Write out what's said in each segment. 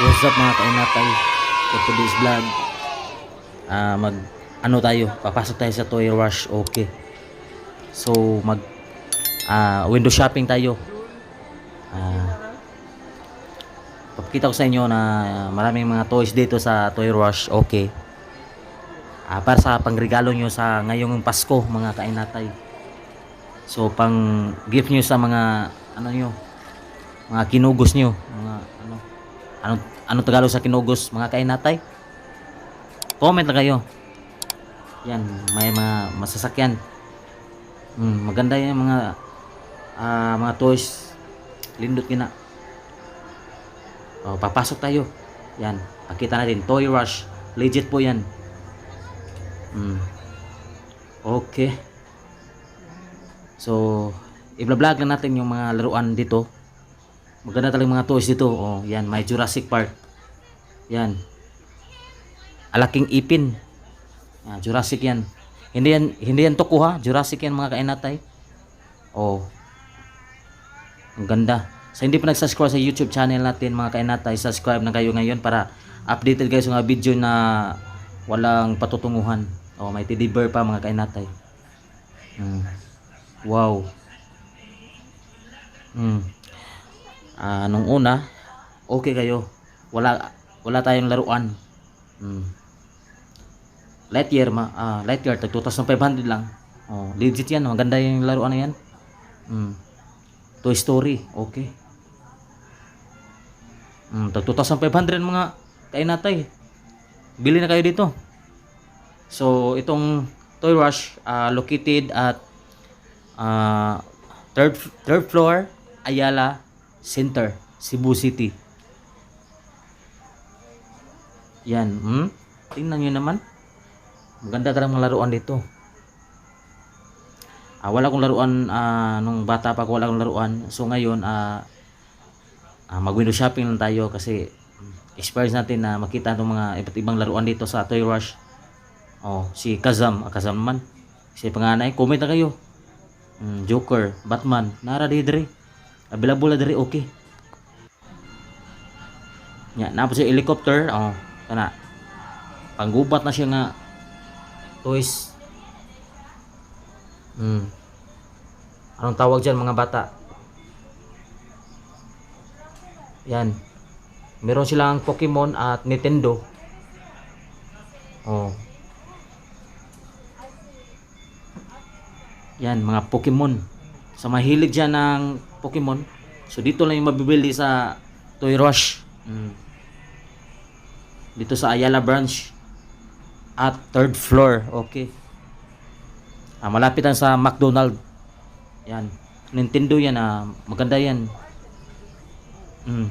What's up mga kainatay? For today's vlog, ah mag ano tayo, papasok tayo sa Toy Rush, okay. So mag ah window shopping tayo. Ah papakita ko sa inyo na maraming mga toys dito sa Toy Rush, okay. Ah para sa pangregalo nyo sa ngayong Pasko mga kainatay. So pang gift nyo sa mga ano nyo, mga kinugos nyo, mga ano ano ano Tagalog sa kinugos mga kainatay? Comment lang kayo. Yan, may mga masasakyan. Hmm, maganda yan mga ah, mga toys. Lindot kina. Oh, papasok tayo. Yan, pakita natin Toy Rush. Legit po yan. Hmm. Okay. So, i-vlog lang natin yung mga laruan dito. Maganda talagang mga toys dito. Oh, yan, may Jurassic Park. Yan. Alaking ipin. Ah, Jurassic yan. Hindi yan, hindi yan tuko ha. Jurassic yan mga kainatay. Oh. Ang ganda. Sa hindi pa nag-subscribe sa YouTube channel natin mga kainatay, subscribe na kayo ngayon para updated sa mga video na walang patutunguhan. Oh, may teddy pa mga kainatay. Hmm. Wow. Hmm. Ah, nung una, okay kayo. Wala wala tayong laruan. Hmm. Lightyear ma ah, Lightyear tag 2,500 lang. Oh, legit 'yan. Maganda yung laruan na 'yan. Hmm. Toy Story, okay. Hmm, tag 2,500 mga kainatay. Bili na kayo dito. So, itong Toy Rush ah, located at ah, third third floor Ayala Center, Cebu City. Yan, hmm? Tingnan nyo naman. Maganda talagang mga laruan dito. Ah, wala akong laruan ah, nung bata pa ako wala akong laruan. So ngayon ah, ah, mag-window shopping lang tayo kasi experience natin na makita itong mga iba't ibang laruan dito sa Toy Rush. Oh, si Kazam, ah, Kazam naman. Si panganay, comment na kayo. Mm, Joker, Batman, nara di diri. Available na diri okay. Nya, na si helicopter, oh, kana. Panggubat na siya nga toys. Hmm. Anong tawag diyan mga bata? Yan. Meron silang Pokemon at Nintendo. Oh. Yan, mga Pokemon. Sa mahilig dyan ng Pokemon, so dito lang yung mabibili sa Toy Rush. Mm. Dito sa Ayala branch. At third floor. Okay. Ah, malapit lang sa McDonald. Yan. Nintendo yan. Ah. Maganda yan. Mm.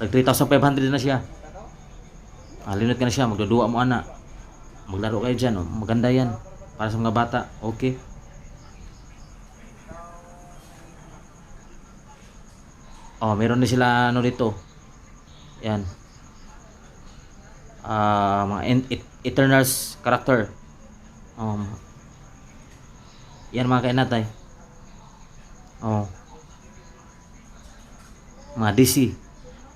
Tag 3,500 na siya. Ah, linot ka na siya. Magdudua mo ana. Maglaro kayo dyan. Oh. Maganda yan. Para sa mga bata. Okay. Oh, meron din sila ano dito. Yan. Ah, en- et- Eternals character. Um, yan mga kainatay. Oh. Mga DC.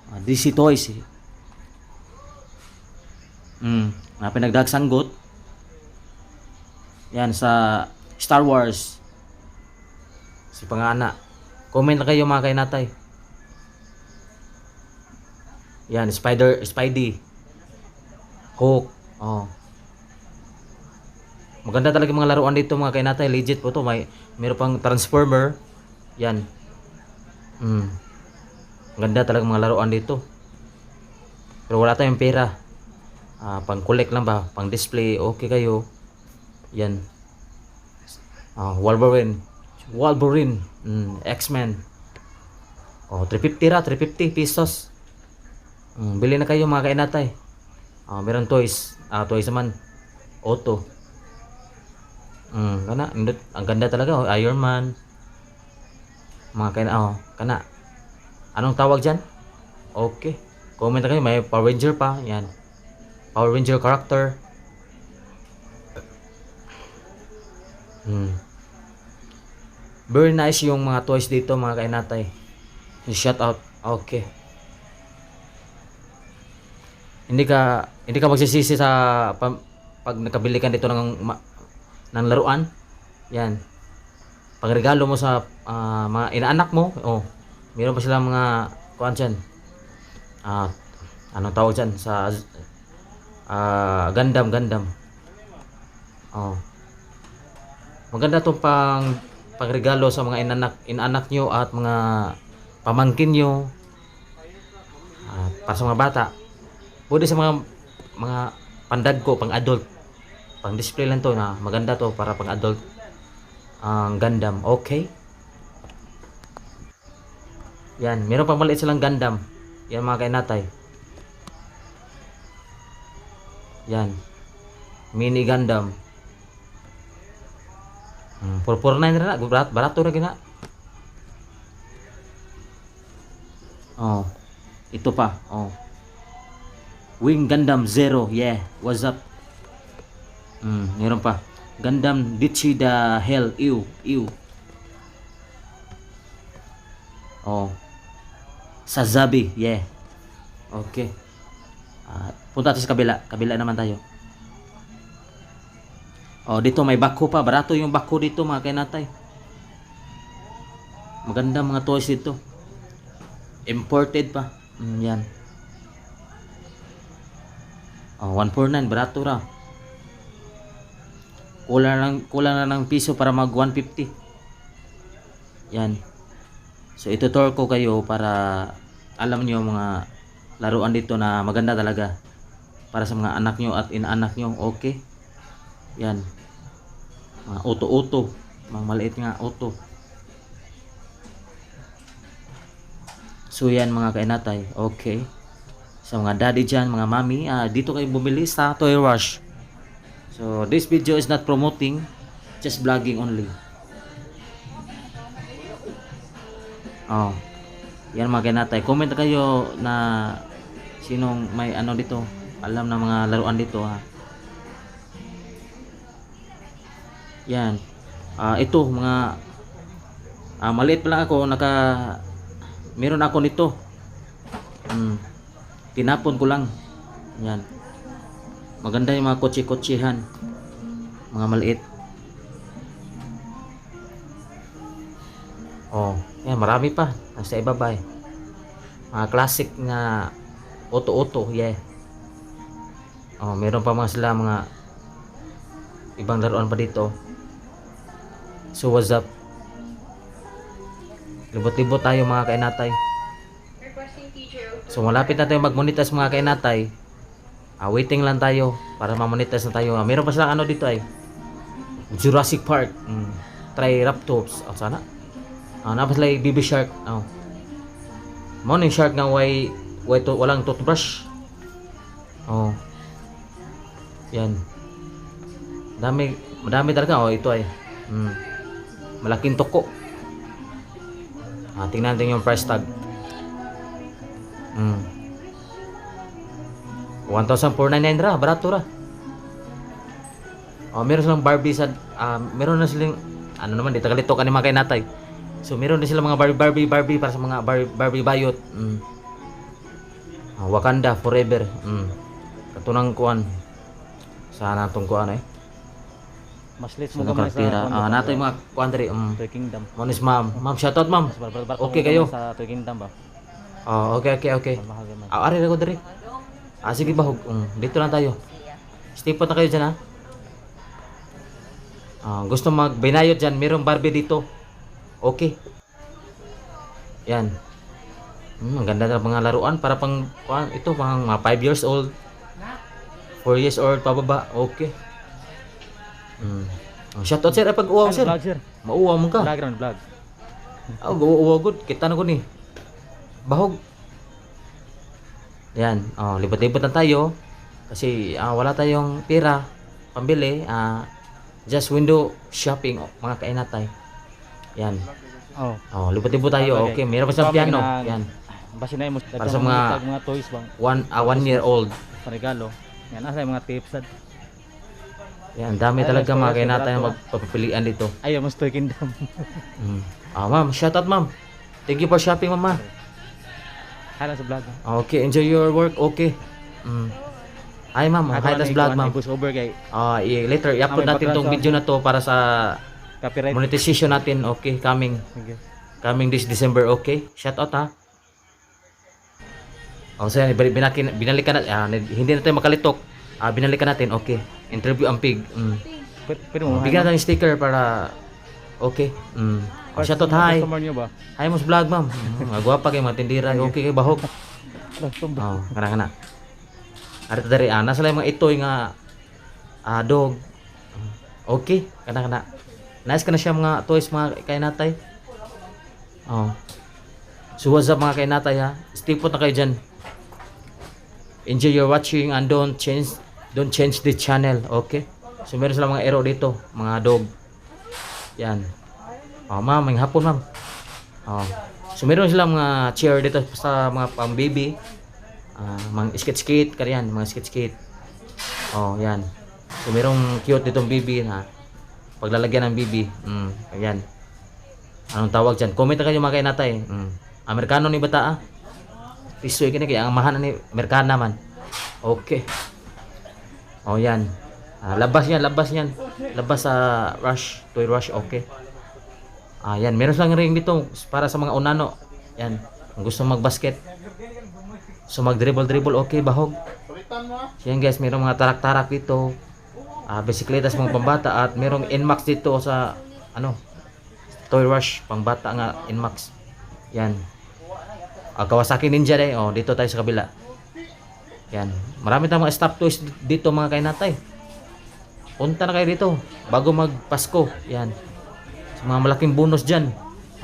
Mga DC toys. Eh. Mm, mga pinagdagsanggot. Yan sa Star Wars. Si Pangana. Comment na kayo mga kainatay. Yan, Spider, Spidey. Hulk. Oh. Maganda talaga mga laruan dito mga kainatay. Legit po to. May, meron pang Transformer. Yan. Mm. Maganda talaga mga laruan dito. Pero wala tayong pera. Ah, pang collect lang ba? Pang display. Okay kayo. Yan. Ah, Wolverine. Wolverine. Mm, X-Men. Oh, 350 ra. 350 pesos. Mm, bili na kayo mga kainatay. Ah, meron toys. Ah, toys naman. Auto. Mm, kana, ang ganda talaga oh, Iron Man. Mga kaina, oh, kana. Anong tawag diyan? Okay. Comment na kayo, may Power Ranger pa, yan. Power Ranger character. Mm. Very nice yung mga toys dito mga kainatay. Shout out. Okay. Hindi ka hindi ka magsisisi sa pam- pag nakabili ka dito ng ng laruan. Yan. Pagregalo mo sa ah, mga inaanak mo, oh, meron pa silang mga kuan dyan. Ah, anong tawag dyan sa ah Gundam Gundam. Oh. Maganda tong pang pagregalo sa mga inanak inaanak nyo at mga pamangkin nyo. Ah, para sa mga bata. Pwede sa mga mga pandagko, pang adult. Pang display lang to na maganda to para pang adult. Ang Gundam, okay? Yan, meron pang maliit silang Gundam. Yan mga kainatay. Yan. Mini Gundam. Hmm, 449 na na. Barat, barato na gina. Oh. Ito pa. Oh. Wing Gundam Zero. Yeah. What's up? Hmm, meron pa. Gundam Ditchy the Hell. Ew. Ew. Oh. Sazabi. Yeah. Okay. Ah, punta tayo sa kabila. Kabila naman tayo. Oh, dito may bako pa. Barato yung bako dito mga kainatay. Maganda mga toys dito. Imported pa. Mm, yan. Oh, 149 barato ra. Kulang lang kulang na ng piso para mag 150. Yan. So ito tour ko kayo para alam niyo mga laruan dito na maganda talaga para sa mga anak nyo at inaanak nyo. Okay. Yan. Mga auto-auto. Mga maliit nga auto. So yan mga kainatay. Okay. Sa mga daddy dyan, mga mami, ah, dito kayo bumili sa Toy Rush. So this video is not promoting, just vlogging only. Oh. Yan mga kainatay. Comment kayo na sinong may ano dito. Alam na mga laruan dito ha. Yan. Ah, ito mga ah, maliit pa lang ako naka meron ako nito. Hmm. Tinapon ko lang. Yan. Maganda yung mga kotse-kotsehan. Mga maliit. Oh, yan marami pa nasa ibaba eh. Mga classic na auto-auto, yeah. Oh, meron pa mga sila mga ibang laruan pa dito. So what's up? Libot-libot tayo mga kainatay. So malapit na tayo mag-monetize mga kainatay. Ah, waiting lang tayo para ma-monetize na tayo. Ah, meron pa silang ano dito ay Jurassic Park. Mm. Triceratops. Oh, sana. Ah, napos lang baby shark. Oh. Ni shark nga way way to, walang toothbrush. Oh. Yan. Dami, madami talaga oh ito ay. Mm. Malaking toko. Ah, tingnan natin yung price tag. Mm. 1,499 ra, barato ra. Oh, meron silang Barbie sa ah, meron na silang ano naman di tagalito ka ni mga kainatay. So meron din silang mga Barbie Barbie Barbie para sa mga Barbie, Barbie bayot. Mm. Ah, Wakanda forever. Mm. Katunang kuan. Sana tong kuan eh. Mas late mo gamay sa. Ah, nato yung mga kuan diri. Um. Toy Kingdom. Monis ma'am. Ma'am, ma'am. Mas barbar barbar Okay kayo. sa Toy Kingdom ba? Oh, okay, okay, okay. Ah, ari ko diri. Ah, sige bahog. Um, dito lang tayo. Stay put na kayo dyan ha. Ah, gusto magbinayot dyan, mayroong Barbie dito. Okay. Yan. Hmm, ang ganda ng mga laruan para pang kuan, ito pang mga 5 years old. 4 years old pababa. Okay. Hmm. Oh, shoutout sir, ay pag Ano, sir. sir. Mauwaw mo ka. Vlog vlog. Oh, uwaw good. Kita na ko ni. Bahog. Yan. Oh, libot-libot na tayo. Kasi ah, wala tayong pera pambili. Ah, just window shopping oh, mga kainatay. Yan. Oh. Oh, libot-libot tayo. Okay. Okay, meron pa sa piano. Yan. Basi na mo Para sa mga- mga toys bang One, ah, one year old. regalo. Yan asa mga tips sad. Yan, dami Ay, talaga mga kainatay na magpapilian dito. Ayo mas Toy Kingdom. Mm. Ah, ma'am, shout out ma'am. Thank you for shopping, mama. Sa vlog. Okay, enjoy your work. Okay. Mm. Hi ma'am, Ako hi lang tas ni vlog ma'am. i-voice over kay Ah, i- later i-upload natin tong video na to para sa copyright. monetization natin. Okay, coming Sige. coming this December, okay? Shout out ha. Oh, so yan, binakin, binalikan natin, ah, hindi na tayo makalitok. Ah, binalikan natin, okay. Interview ang pig. Mm. Pwede, pwede Oh, mo. bigyan natin sticker para okay. Mm. Shout out hi. Customer niyo ba? Hi mos vlog ma'am. Mm, mga gwapa kay mga tindira. Okay kay. Customer. Oh, kana kana. Arito dari ana sa mga itoy nga ah, dog. Okay, kana kana. Nice ka na siya mga toys mga kay natay. Oh. So what's up mga kay natay ha? Stay put na kayo dyan. Enjoy your watching and don't change don't change the channel, okay? So meron sila mga arrow dito, mga dog. Yan. Oh, ma'am, may hapon, ma'am. Oh. So meron sila mga chair dito sa mga pang baby. Ah, mga skate skate kariyan, mga skate skate. Oh, yan. So merong cute ditong baby na paglalagyan ng baby. Mm, ayan. Anong tawag diyan? Comment kayo mga kainatay. Mm. Amerikano ni bata ah. Pisoy kini kaya ang mahan ni Amerikana man. Okay. Oh, yan. Ah, labas yan, labas yan. Labas sa rush, toy rush, okay. Ah, yan. Meron silang ring dito para sa mga unano. Yan. Kung gusto mag-basket. So mag-dribble-dribble, okay, bahog. So yan guys, merong mga tarak-tarak dito. Ah, bisikletas mga pambata at merong Nmax dito sa ano, Toy Rush, pangbata nga Nmax. Yan. Ah, Kawasaki Ninja day. Oh, dito tayo sa kabila. Yan. Marami tayong mga stop toys dito mga kainatay. Punta na kayo dito bago magpasko. Yan. Mga malaking bonus dyan.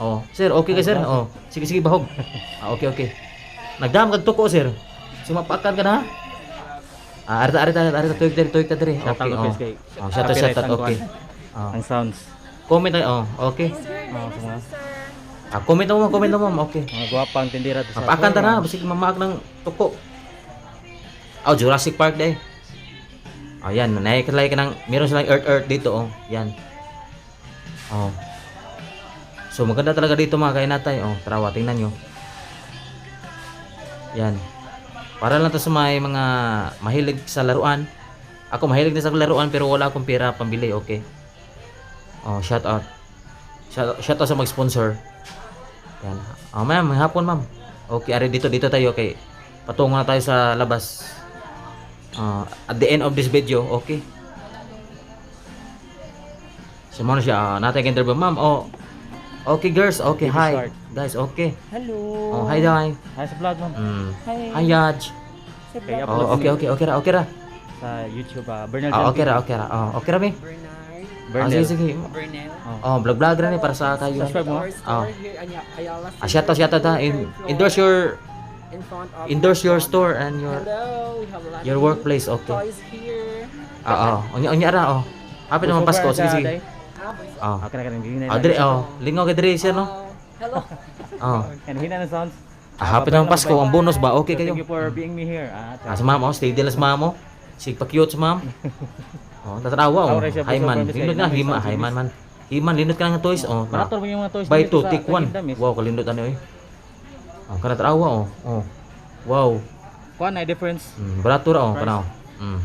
Oh, sir, okay ka sir? Oh, sige sige bahog. Ah, okay okay. Nagdam kag tuko sir. Sumapakan ka na. ha? Ah, arita arita arita tuyok diri tuyok ta diri. Okay, out, oh. kay Oh, shout out shout copyright out ang okay. Oh. Ang sounds. Comment tayo. Oh, okay. Oh, mga Ah, comment mo, comment mo, okay. mga gwapang tindira to sa. Papakan ta na, basig mamaak ng tuko. Oh, Jurassic Park day. Oh, yan, naikalay ka ng, meron silang earth earth dito, oh. Yan. Oh. So, maganda talaga dito mga kainatay. Oh, tarawa, tingnan nyo. Yan. Para lang to sa may mga mahilig sa laruan. Ako mahilig din sa laruan pero wala akong pera pambili, okay. Oh, shout out. Shout, shout out sa mag-sponsor. Yan. Oh, ma'am, hapon, ma'am. Okay, ari dito dito tayo okay. Patungo na tayo sa labas. Ah, at the end of this video, okay. So, muna siya, uh, natin interview, ma'am. Oh, okay, girls. Okay, Baby hi. shark. Guys, okay. Hello. Oh, hi, Dai. Hi sa vlog mo. Mm. Hi. Hi, Yaj. Sa Kaya Black Oh, okay, okay, okay ra, okay ra. Sa YouTube ah, Bernal Ah, okay ra, okay ra. Oh, okay ra, mi. Bernard. Ah, Bernal. sige, sige. Bernal. Oh, vlog-vlog ra ni para sa kayo. Subscribe mo. Our Oh. here in Ayala Ah, shout out, shout out ha. In, endorse your in front of endorse your store and your Hello. We have a lot your of workplace, okay. toys here. Ah, oh. Unya, unya ra, oh. Happy naman Pasko, sige, sige. Day. Oh. Okay na ka rin. Gingin Ah, dire, oh. Lingaw kay dire siya, no? Uh, hello. Oh. And hina na sounds. Ah, happy naman Pasko. Ang bonus ba? Okay kayo? Thank you for being me here. Ah, Ah, si ma'am, oh. Stay din lang sa ma'am, oh. Sig pa cute sa ma'am. Oh, tatarawa, oh. Siya, Hi, man. Lindot na, hima. Hi, man, man. Himan, lindot ka ng toys, oh. Marator mo yung mga toys two, sa- take sa one. Kingdom, eh. Wow, kalindot ano, eh. Oh, kana tarawa, oh. Oh. Wow. Kuan na difference. Mm, barato ra, oh. Kanaw. Mm.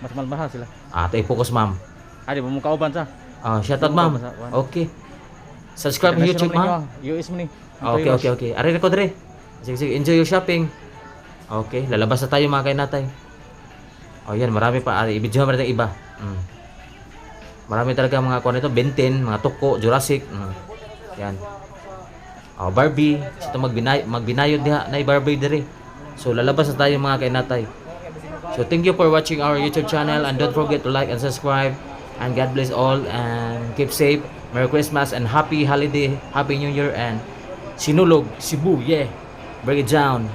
Mas malmahal sila. Ah, tayo focus, ma'am. Ah, di ba mo kauban sa? Ah, shout out, ma'am. Okay. Subscribe sa YouTube, ma'am. US mo ni. Ah, Okay, okay, okay. Na ko dire. Sige, sige. Enjoy your shopping. Okay, lalabas na tayo mga kainatay. Oh, yan. Marami pa. Ari, i-video natin iba. Mm. Marami talaga mga kuha nito. Benten, mga Tuko, Jurassic. Mm. Yan. Oh, Barbie. Ito magbinay magbinayod diha na Barbie dire. So, lalabas na tayo mga kainatay. So, thank you for watching our YouTube channel and don't forget to like and subscribe. And God bless all and keep safe. Merry Christmas and happy holiday, happy New Year and Sinulog, Cebu, yeah. Break it down.